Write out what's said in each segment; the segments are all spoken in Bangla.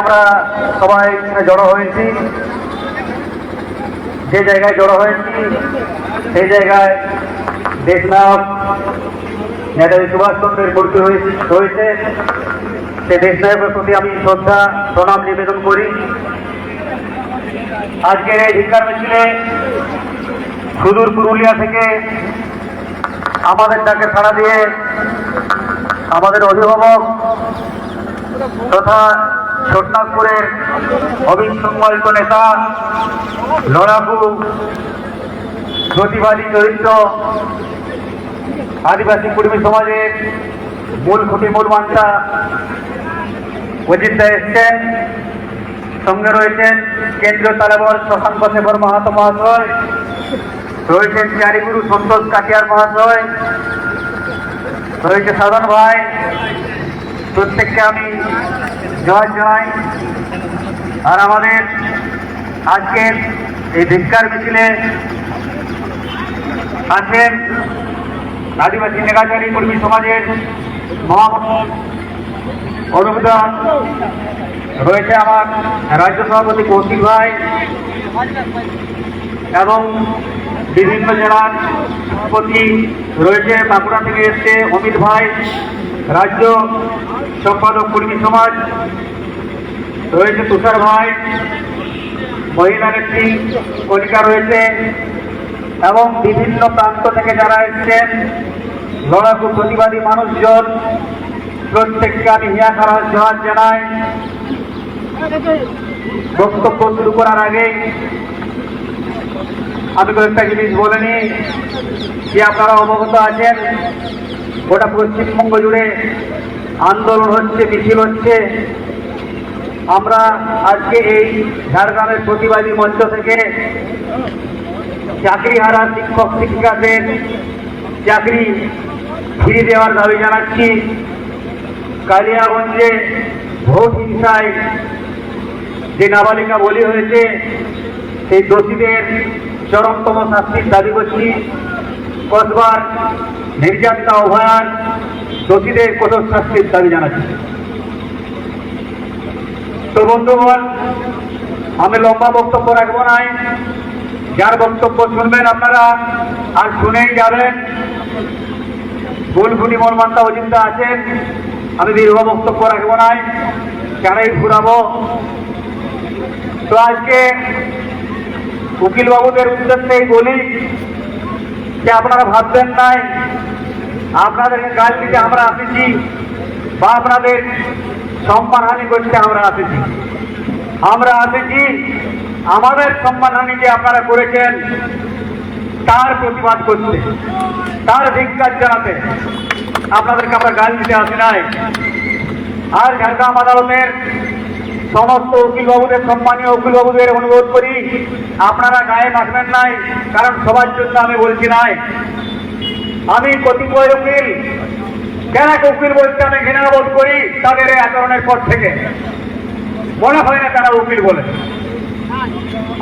আমরা সবাই এখানে জড়ো হয়েছি যে জায়গায় জড়ো হয়েছি সেই জায়গায় দেশনায়ক নেতাজি সুভাষচন্দ্রের মূর্তি হয়েছে সে দেশনায়কের প্রতি আমি শ্রদ্ধা, প্রণাম, নিবেদন করি। আজকের এই ধিকার মিছিলে সুদূর পুরুলিয়া থেকে আমাদের ডাকে সাড়া দিয়ে আমাদের অভিভাবক তথা ছোটনাগপুরের অবিসংবাদিত নেতা, লড়াকু প্রতিবাদী চরিত্র আদিবাসী কর্মী সমাজের মূল খুঁটি মূল মানটা অজিত এসছেন, সঙ্গে রয়েছেন কেন্দ্রীয় তালেবর শশাঙ্ক শেখর মাহাতো মহাশয় রয়েছেন চারিগুরু সন্তোষ কাটিয়ার মহাশয়। রয়েছে সাধন ভাই, প্রত্যেককে আমি জয় জয় আর আমাদের আজকের এই ভিক্ষার মিছিলে আছেন আদিবাসী নেগাচারী কর্মী সমাজের মহামহল অনুমোদন রয়েছে আমার রাজ্য সভাপতি কৌশিক ভাই এবং বিভিন্ন জেলার সভাপতি রয়েছে। বাঁকুড়া থেকে এসছে অমিত ভাই, রাজ্য সম্পাদক কর্মী সমাজ। রয়েছে তুষার ভাই মহিলা নেত্রী কলিকা রয়েছে। এবং বিভিন্ন প্রান্ত থেকে যারা এসছেন, লড়াকু প্রতিবাদী মানুষজন, প্রত্যেককে আমি হিয়া খারাপ জবাব জানাই। বক্তব্য শুরু করার আগে আমি কয়েকটা জিনিস বলে নিই যে আপনারা অবগত আছেন। গোটা পশ্চিমবঙ্গ জুড়ে আন্দোলন হচ্ছে, মিছিল হচ্ছে। আমরা আজকে এই ঝাড়গ্রামের প্রতিবাদী মঞ্চ থেকে চাকরি হারা শিক্ষক শিক্ষিকাদের চাকরি ফিরিয়ে দেওয়ার দাবি জানাচ্ছি। কালিয়াগঞ্জে ভোট হিংসায় যে নাবালিকা বলি হয়েছে, সেই দোষীদের চরমতম শাস্তির দাবি করছি কসবার নির্যাতনা অভয়ার দোষীদের কঠোর শাস্তির দাবি জানাচ্ছি। তো বন্ধুগণ, আমি লম্বা বক্তব্য রাখব নাই যার বক্তব্য শুনবেন আপনারা আর শুনেই যাবেন। ফুলফুটি মনমান্তা অচিন্তা আছেন। আমি দীর্ঘ বক্তব্য রাখব নাই কেনই ঘুরাবো তো আজকে উকিলবাবুদের উদ্দেশ্যেই বলি যে আপনারা ভাববেন নাই আপনাদেরকে কাজ দিতে আমরা আসেছি বা আপনাদের সম্মানহানি করতে আমরা আসেছি। আমরা আসেছি, আমাদের সম্মানহানি যে আপনারা করেছেন তার প্রতিবাদ করতে, তার ধিক্কার জানাতে। আপনাদেরকে আমরা গাল দিতে আসি নাই। আর ঝাড়গ্রাম আদালতের সমস্ত উকিলবাবুদের সম্মানীয় উকিলবাবুদের অনুরোধ করি, আপনারা গায়ে মাখবেন নাই, কারণ সবার জন্য আমি বলছি নাই। আমি কতিপয় উকিল কেন উকিল বলতে আমি ঘৃণা বোধ করি, তাদের এই আচরণের পর থেকে। মনে হয় না তারা উকিল বলে।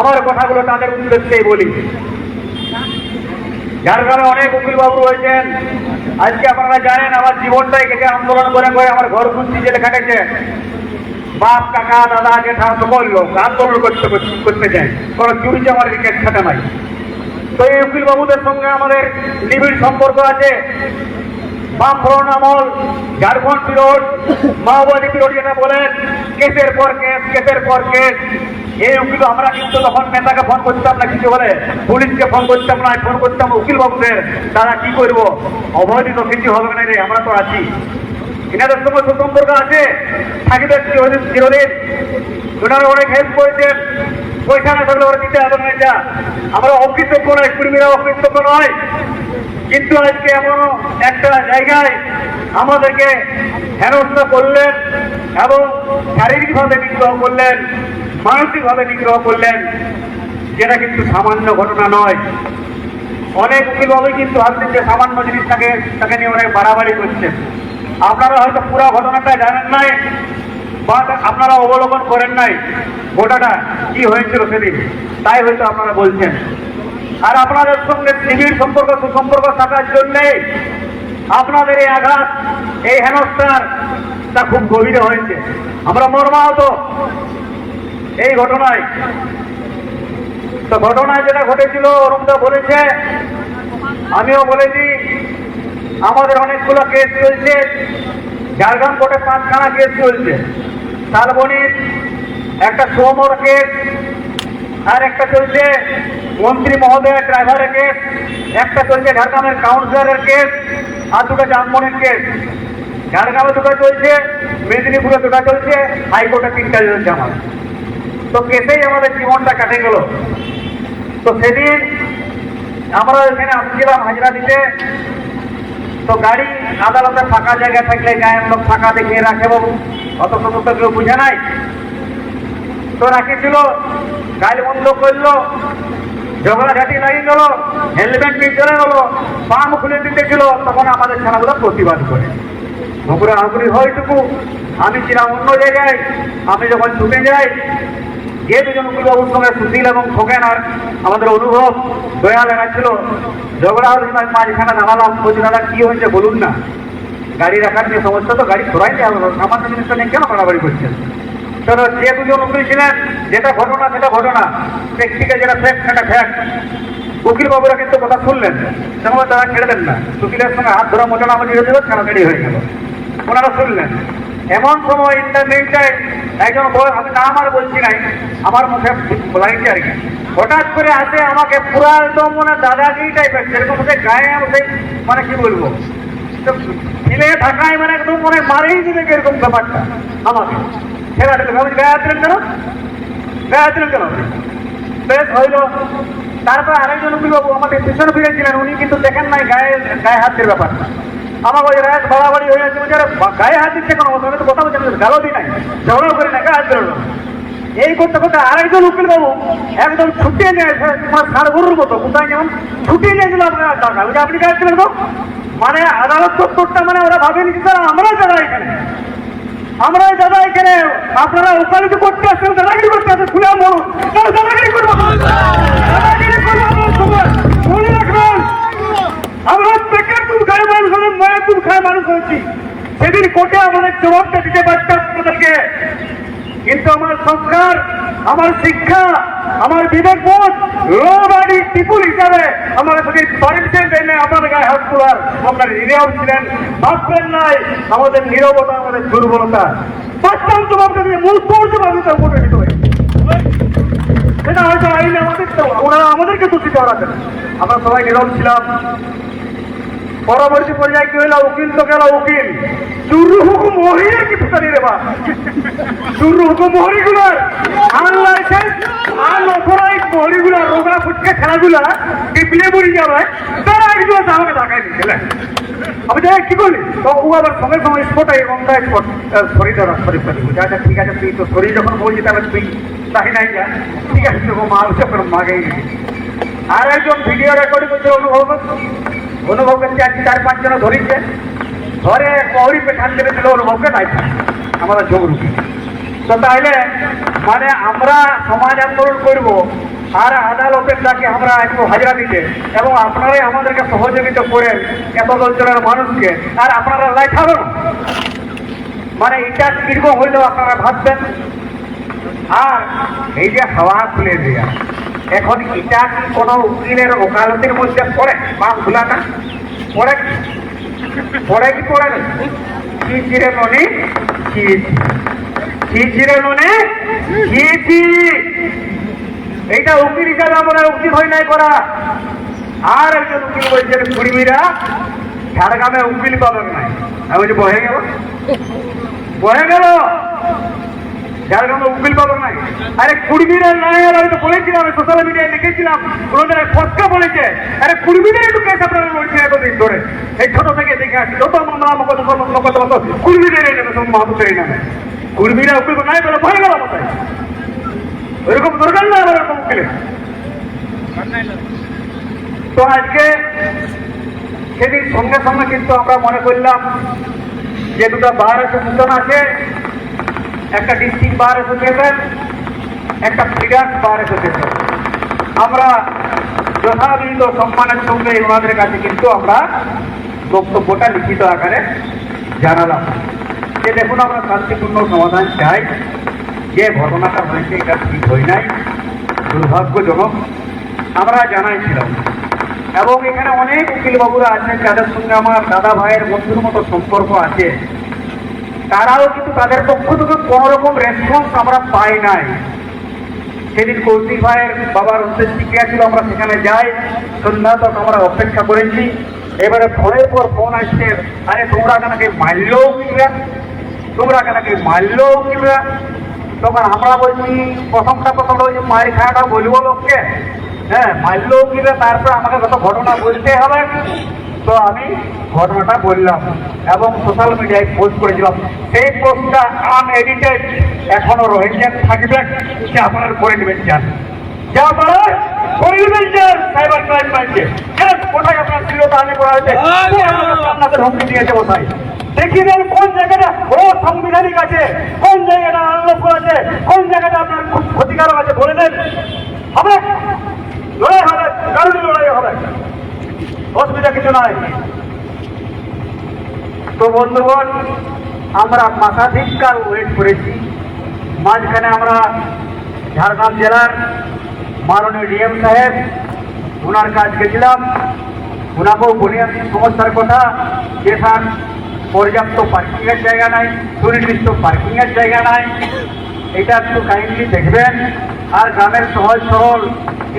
আমার কথাগুলো তাদের উদ্দেশ্যেই বলি। ঝাড়গ্রামে অনেক উকিল বাবু রয়েছেন। আজকে আপনারা জানেন, আমার জীবনটাই কেটে আন্দোলন করে করে আমার ঘর খুঁজছি জেলে কাটেছে বাপ, কাকা, দাদা, জেঠা, সকল লোক আন্দোলন করতে করতে চায় কোনো চুরি আমার রিকেট খাটা নাই। তো এই উকিল বাবুদের সঙ্গে আমাদের নিবিড় সম্পর্ক আছে। বামফ্রন্ট আমল, ঝাড়খণ্ড বিরোধ, মাওবাদী বিরোধ যেটা বলেন, কেসের পর কেস, কেসের পর কেস। এই উকিল, আমরা কিন্তু তখন নেতাকে ফোন করতাম না কিছু বলে, পুলিশকে ফোন করতাম না, ফোন করতাম উকিল বাবুদের তারা কি করব? অবৈধ কিছু হবে না রে, আমরা তো আছি। এনাদের সঙ্গে সুসম্পর্ক আছে। থাকিবে চিরদিন। ওনারা অনেক হেল্প করেছেন পয়সা না থাকলে ওরা দিতে হবে না এটা। আমরা অকৃতজ্ঞ নয়, কর্মীরা অকৃতজ্ঞ নয়। কিন্তু আজকে এমন একটা জায়গায় আমাদেরকে হেনস্থা করলেন এবং শারীরিকভাবে নিগ্রহ করলেন, মানসিকভাবে নিগ্রহ করলেন, যেটা কিন্তু সামান্য ঘটনা নয়। অনেক উকিলভাবে কিন্তু ভাবছেন যে সামান্য জিনিসটাকে তাকে নিয়ে অনেক বাড়াবাড়ি করছেন। আপনারা হয়তো পুরো ঘটনাটা জানেন নাই বা আপনারা অবলোকন করেন নাই, গোটাটা কি হয়েছিল সেদিন, তাই হয়তো আপনারা বলছেন। আর আপনাদের সঙ্গে নিবিড় সম্পর্ক, সুসম্পর্ক থাকার জন্যে আপনাদের এই আঘাত, এই হেনস্থার তা খুব গভীরে হয়েছে। আমরা মর্মাহত এই ঘটনায়। তো ঘটনায় যেটা ঘটেছিল, অরুণদা বলেছে, আমিও বলেছি আমাদের অনেকগুলো কেস চলছে। ঝাড়গ্রাম কোর্টে পাঁচখানা কেস চলছে। শালবনির একটা সোমর কেস আর একটা চলছে মন্ত্রী মহোদয়ের ড্রাইভারের কেস একটা চলছে ঝাড়গ্রামের কাউন্সিলরের কেস আর দুটো জামবনের কেস ঝাড়গ্রামে দুটো চলছে, মেদিনীপুরে দুটো চলছে, হাইকোর্টে তিনটা চলছে আমার। তো কেসেই আমাদের জীবনটা কাটে গেল। তো সেদিন আমরা এখানে আসছিলাম হাজরা দিতে। তো গাড়ি আদালতে ফাঁকা জায়গা থাকলে গায়ের লোক ফাঁকা দেখিয়ে রাখে বাবু অত শত তো কেউ বুঝে নাই। তো রাখেছিল, গাড়ি বন্ধ করল ঝগড়াঝাটি লাগিয়ে গেল, হেলমেট নিয়ে চলে গেলো পাম খুলে দিতেছিল তখন আমাদের ছানাগুলো প্রতিবাদ করে। ঝগড়া হাগুড়ি হয়টুকু আমি ছিলাম অন্য জায়গায়, আমি যখন ছুটে যাই যে দুজন উকিলবাবুর সঙ্গে সুশীল এবং খোকেন আর আমাদের অনুভব দয়া লাগাচ্ছিল ঝগড়া হলে মাঝখানে নামালাম। বলছি, দাদা, কি হয়েছে বলুন না। গাড়ি রাখার যে সমস্যা তো, গাড়ি দেওয়া হলো। সামান্য জিনিসটা নিয়ে কেন বাড়াবাড়ি করছেন? তো যে দুজন উকিল ছিলেন, যেটা ঘটনা, সেটা ঘটনা। প্রেক্ষিকে যেটা ফ্যাক্ট সেটা ফ্যাক্ট উকিল বাবুরা কিন্তু কথা শুনলেন। সেভাবে তারা ছেড়ে দেন না। উকিলের সঙ্গে হাত ধরা মোটানা মজুরি দিল ছাড়াছাড়ি হয়ে গেল। ওনারা শুনলেন। এমন সময় ইন্টারনেটটায় একজন আমি নাম আর বলছি নাই, আমার মুখে লাগছে আর কি। হঠাৎ করে আসে আমাকে পুরো একদম মানে দাদাগিরি টাইপের সেরকম হচ্ছে গায়ে আমি সেই মানে কি বলব ছিলে থাকায় মানে একদম মানে মারেই দিবে এরকম ব্যাপারটা আমাকে। ছেলেটাকে ভাবছি, গায়ে হাত দিলেন কেন? গায়ে দিলেন কেন? বেশ হইল। তারপর আরেকজন উকিলবাবু আমাদের পিছনে ফিরেছিলেন উনি কিন্তু দেখেন নাই গায়ে গায়ে হাতের ব্যাপারটা। আমাকে ওই বাড়াবাড়ি হয়ে বলছে, গায়ে হাত দিচ্ছে কেন সঙ্গে তো কথা বলছে না, দিই নাই ঝগড়াও করে না গায়ে হাত না। এই করতে করতে আরেকজন উকিল বাবু একদম ছুটিয়ে নিয়ে তোমার ষাড় গরুর মতো কোথায় যেমন ছুটিয়ে নিয়েছিল আপনার টাকা আপনি গায়ে ছিলেন তো মানে আদালত চত্বরটা মানে ওরা ভাবেনি স্যার আমরাই দাদা এখানে। আমরা দাদা এখানে। আপনারা ওকালতি করতে আসছেন দাদাগিরি করতে আসছেন খুলে বলুন দাদাগিরি করব। দাদাগিরি করব রাখবেন আমরা বেকার খায় মানুষ হলে মায়ের তুম খায় মানুষ হয়েছি। সেদিন কোর্টে আমাদের জবাবটা দিতে পারতাম আপনাদেরকে কিন্তু আমার সংস্কার, আমার শিক্ষা, আমার বিবেকবোধ রোবাড়ি টিপুল হিসাবে আমার যদি পারমিশন দেন আপনার গায়ে হাত তোলার আপনার নীরব ছিলেন। ভাববেন নাই, আমাদের নীরবতা, আমাদের দুর্বলতা। পাঁচটাম জবাব দিয়ে মূল তোর জবাব দিতে উপরে দিতে হয়। সেটা হয়তো আইনে আমাদের ওনারা আমাদেরকে দোষী করাতেন। আমরা সবাই নীরব ছিলাম। পরবর্তী পর্যায়ে কি হইল? উকিল তো গেল উকিল। চুরু হুকুম মহিলা কি ফুটানি রে বা? চুরু হুকুম মহরি গুলার আনলাইসেন্স আনঅথরাইজ মহরি গুলার রোগা ফুটকে খেলাগুলা টিপলে মরি যাবে? তারা একজন আমাকে ঢাকায় দিয়েছিলেন আমি যাই কি করলি? তো ও আবার সঙ্গে সঙ্গে স্পট এবং স্পট শরীর সরি সরি আচ্ছা ঠিক আছে, তুই তো শরীর যখন বলছি তাহলে তুই তাই নাই যা ঠিক আছে তোকে মা যখন মাগেই আর একজন ভিডিও রেকর্ডিং করছে অনুভব অনুভব করছে আজকে চার পাঁচ জন ধরিছে। ধরে কৌড়ি পেঠান দেবে দিল অনুভবকে নাই। আমরা ঝগড়ুকি তো তাহলে মানে আমরা সমাজ আন্দোলন করব, আর আদালতের ডাকে আমরা একটু হাজরা দিতে। এবং আপনারাই আমাদেরকে সহযোগিতা করেন এত অঞ্চলের মানুষকে। আর আপনারা লাইঠাবেন মানে এটা কীরকম হইলেও আপনারা ভাববেন। আর এই যে হাওয়া খুলে দেয়া। এখন এটা কোনো উকিলের ওকালতির মধ্যে পড়ে বাম খোলাটা পড়ে? পড়ে কি পড়ে না কি চিরে মনে? কি? কি চিরে মনে? কি এইটা উকিল হিসাবে আমরা উচিত হয় নাই করা। আর একজন উকিল বলছেন কুড়িমিরা ঝাড়গ্রামে উকিল পাবেন নাই। আমি বলছি, বহে গেল? বহে গেল। উকিল নাই। আরে বলেছিলাম সোশ্যাল মিডিয়ায় বলেছে। আরে একটু ছোট থেকে উকিল নাই বলে ভয় দরকার না তো আজকে সেদিন সঙ্গে সঙ্গে কিন্তু আমরা মনে করলাম যে দুটো বার অ্যাসোসিয়েশন আছে। একটা ডিস্ট্রিক্ট বার অ্যাসোসিয়েশন একটা ফ্রিডাম বার অ্যাসোসিয়েশন আমরা যথাবিহিত সম্মানের সঙ্গে ওনাদের কাছে কিন্তু আমরা বক্তব্যটা লিখিত আকারে জানালাম। যে দেখুন, আমরা শান্তিপূর্ণ সমাধান চাই। যে ঘটনাটা হয়েছে, এটা ঠিক হয় নাই। দুর্ভাগ্যজনক। আমরা জানাইছিলাম। এবং এখানে অনেক উকিল বাবুরা আছেন, যাদের সঙ্গে আমার দাদা ভাইয়ের বন্ধুর মতো সম্পর্ক আছে। তারাও কিন্তু তাদের পক্ষ থেকে কোনো রকম রেসপন্স আমরা পাই নাই। সেদিন কৌশিক ভাইয়ের বাবার অন্ত্যেষ্টিক্রিয়া ছিল, আমরা সেখানে যাই, সন্ধ্যা তক আমরা অপেক্ষা করেছি। এবারে ফোনের পর ফোন আসছে, আরে তোমরা কেনাকে মারলেও কিনবা তোমরা কেনাকে মারলেও কিনবা তখন আমরা বলছি, প্রথমটা হলো যে মায়ের খাওয়াটা বলব লোককে। হ্যাঁ মারলেও কিনবে তারপর আমাকে কত ঘটনা বলতে হবে তো আমি ঘটনাটা বললাম এবং সোশ্যাল মিডিয়ায় পোস্ট করেছিলাম। সেই পোস্টটা আনএডিটেড এখনও রয়েছে থাকবে সে আপনারা করে নেবেন চান যা আপনারা করে নেবেন চান সাইবার ক্রাইম ব্রাঞ্চে কোথায় আপনার ছিল তাহলে করা হয়েছে? আপনাদের হুমকি দিয়েছে কোথায়? দেখিয়ে দেন কোন জায়গাটা ও সাংবিধানিক আছে কোন জায়গাটা আছে কোন জায়গাটা আপনার খুব ক্ষতিকারক আছে বলে দেন। হবে? লড়াই হবে কারণে লড়াই হবে। অসুবিধা কিছু নাই। তো বন্ধুগণ, আমরা মাথাধিককার ওয়েট করেছি। মাঝখানে আমরা ঝাড়গ্রাম জেলার মাননীয় ডিএম সাহেব ওনার কাজ গেছিলাম। ওনাকেও আমি, সমস্যার কথা, যে স্যার পর্যাপ্ত পার্কিংয়ের জায়গা নাই, সুনির্দিষ্ট পার্কিংয়ের জায়গা নাই। এটা একটু কাইন্ডলি দেখবেন। আর গ্রামের সহজ সরল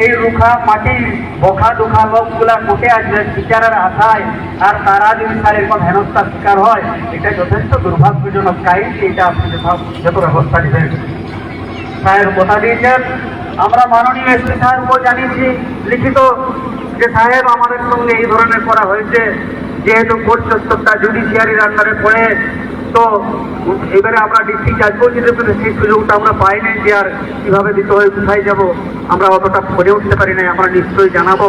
এই রুখা মাটির বখা দুখা লোকগুলা কোটে আসবে, বিচারের আশায়। আর তারা যদি তার এরকম হেনস্থার শিকার হয়, এটা যথেষ্ট দুর্ভাগ্যজনক কাইন্ডলি এটা আপনি যত ব্যবস্থা নেবেন। সাহেব কথা দিয়েছেন, আমরা মাননীয় এসপি সাহেবকেও জানিয়েছি, লিখিত যে সাহেব আমাদের সঙ্গে এই ধরনের করা হয়েছে, যেহেতু কোর্ট চত্বরটা জুডিশিয়ারির আন্ডারে পড়ে তো এবারে আমরা ডিস্ট্রিক্ট জাজ করছি সেই সুযোগটা আমরা পাই নাই যে আর কীভাবে দিতে হয়, কোথায় যাব, আমরা অতটা করে উঠতে পারি নাই, আমরা নিশ্চয়ই জানাব,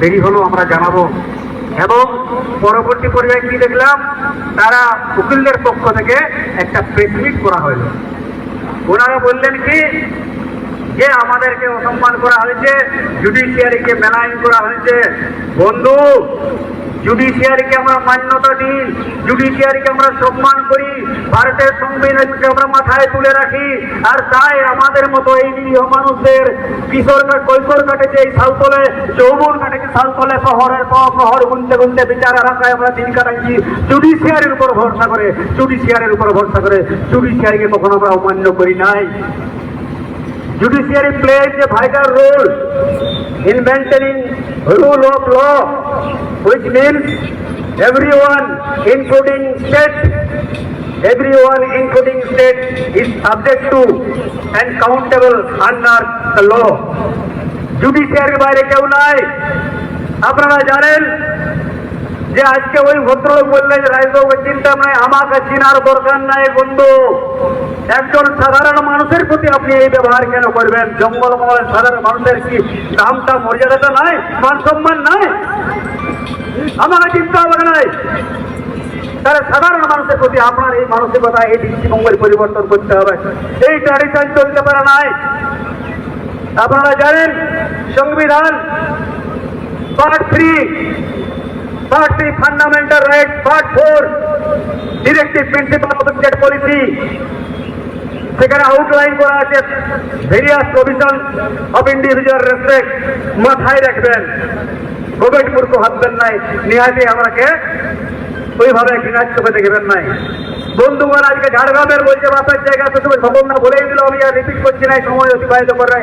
দেরি হলো আমরা জানাব। এবং পরবর্তী পর্যায়ে কি দেখলাম, তারা উকিলদের পক্ষ থেকে একটা প্রেস মিট করা হলো। ওনারা বললেন কি যে আমাদেরকে অসম্মান করা হয়েছে জুডিশিয়ারিকে মেলাইন করা হয়েছে। বন্ধু জুডিশিয়ারিকে আমরা মান্যতা দিই জুডিশিয়ারিকে আমরা সম্মান করি, ভারতের সংবিধানকে আমরা মাথায় তুলে রাখি। আর তাই আমাদের মতো এই নিরীহ মানুষদের কিশোর কাট কৈশোর কাটেছে এই সালতলে যৌবন কাটেছে সালতলে পর প্রহর গুনতে গুনতে বিচারের আশায় আমরা দিন কাটাচ্ছি জুডিশিয়ারির উপর ভরসা করে জুডিশিয়ারির উপর ভরসা করে জুডিশিয়ারিকে কখনো আমরা অমান্য করি নাই। Judiciary plays a vital role in maintaining rule of law, which means everyone, including state, everyone, including state, is subject to and countable under the law. জুডিশিয়ারির বাইরে কেউ নাই আপনারা জানেন যে আজকে ওই ভদ্রলোক বললেন যে রাজবাবু চিন্তা নাই, আমাকে চিনার দরকার নাই, বন্ধু। একজন সাধারণ মানুষের প্রতি আপনি এই ব্যবহার কেন করবেন? জঙ্গল মহলের সাধারণ মানুষের কি দামটা, মর্যাদাটা নাই মান সম্মান নাই? আমাকে চিন্তা হবে নাই? তাহলে সাধারণ মানুষের প্রতি আপনার এই মানসিকতা, এই দৃষ্টিভঙ্গের পরিবর্তন করতে হবে। এই ট্র্যাডিশন চলতে পারে নাই। আপনারা জানেন, সংবিধান part three Part 3 fundamental rights, Part 4 directive principle of the state policy সেখানে আউটলাইন করা আছে various provision of individual respect মাথায় রাখবেন। কোভিড মূর্খ ভাববেন নাই নিহাতি আমাকে ওইভাবে ঘৃণার চোখে দেখবেন নাই। বন্ধুগণ, আজকে ঝাড়গ্রামের বলছে, বাপের জায়গা তো তুমি খবর না বলেই দিল আমি আর রিপিট করছি না সময় অতিবাহিত করে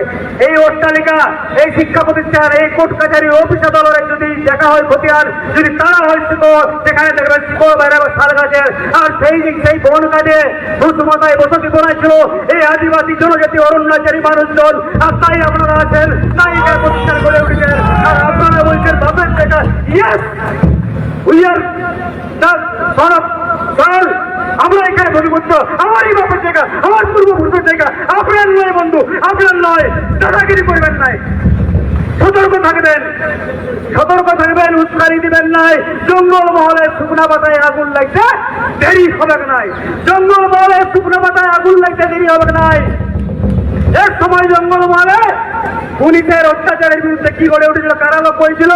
এই অট্টালিকা, এই শিক্ষা প্রতিষ্ঠান, এই কোর্ট কাছারি অফিস আদালতের যদি দেখা হয় খতিয়ান, যদি তারা হয় তো সেখানে দেখবেন শিকড় বাইরে শাল গাছের। আর সেই সেই বন কাজে ভূসমাতায় বসতি করেছিল এই আদিবাসী জনজাতি, অরণ্যাচারী মানুষজন। আর তাই আপনারা আছেন, তাই প্রতিষ্ঠান করে উঠেছেন আর আপনারা বলছেন, বাপের জায়গা ইয়েস উই আর সরল আমরা এখানে বলিবদ্ধ আমারই বাপের জায়গা, আমার পূর্বপুরুষের জায়গা। আপনার নয় বন্ধু, আপনার নয়। দাদাগিরি করবেন নাই। সতর্ক থাকবেন। সতর্ক থাকবেন, উস্কানি দিবেন নাই। জঙ্গল মহলে শুকনা পাতায় আগুন লাগছে দেরি হবে নাই জঙ্গল মহলে শুকনা পাতায় আগুন লাগছে দেরি হবে নাই এক সময় জঙ্গলমহলে পুলিশের অত্যাচারের বিরুদ্ধে কি করে উঠেছিল? কারা লোক হয়েছিল?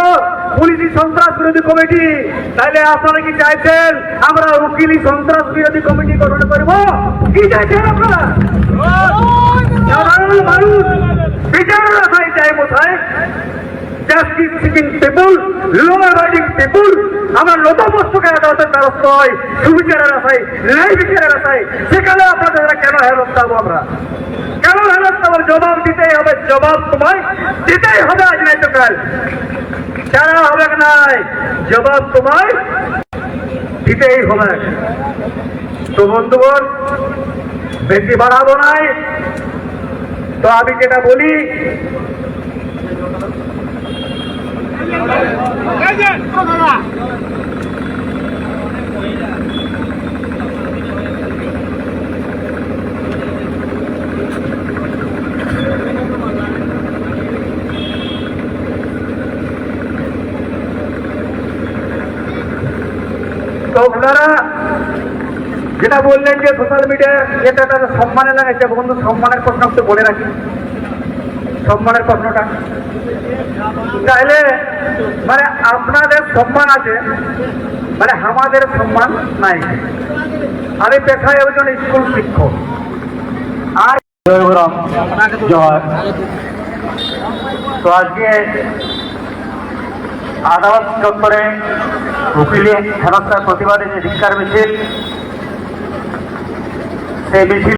পুলিশি সন্ত্রাস বিরোধী কমিটি। তাহলে আপনারা কি চাইছেন? আমরা উকিলি সন্ত্রাস বিরোধী কমিটি গঠন করব? কি চাইছেন আপনারা? সাধারণ মানুষ বিচারের আশায় চাই কোথায়? Justice seeking people law avoiding people আমার নতমস্তকে আদালতের দ্বারস্থ হয়, সুবিচারের আশায়, ন্যায় বিচারের আশায়। সেখানে আপনাদের কেন হেরত পাবো আমরা? কেন হেরত পাবো জবাব দিতেই হবে, জবাব তোমায় দিতেই হবে আজ নাই তো কাল। ছাড়া হবে নাই? জবাব তোমায় দিতেই হবে। তো বন্ধুগণ, বেশি বাড়াবো নাই। তো আমি যেটা বলি তো ওনারা যেটা বললেন যে সোশ্যাল মিডিয়া এটা তাদের সম্মানে লাগাইছে, বন্ধু, সম্মানের প্রশ্ন বলে রাখি। সম্মানের প্রশ্নটা তাহলে মানে আপনাদের সম্মান আছে মানে আমাদের সম্মান নাই। আমি পেশায় একজন স্কুল শিক্ষক। আর তো আজকে আদালত চত্বরে উকিলে প্রতিবাদে যে মিছিল, সেই মিছিল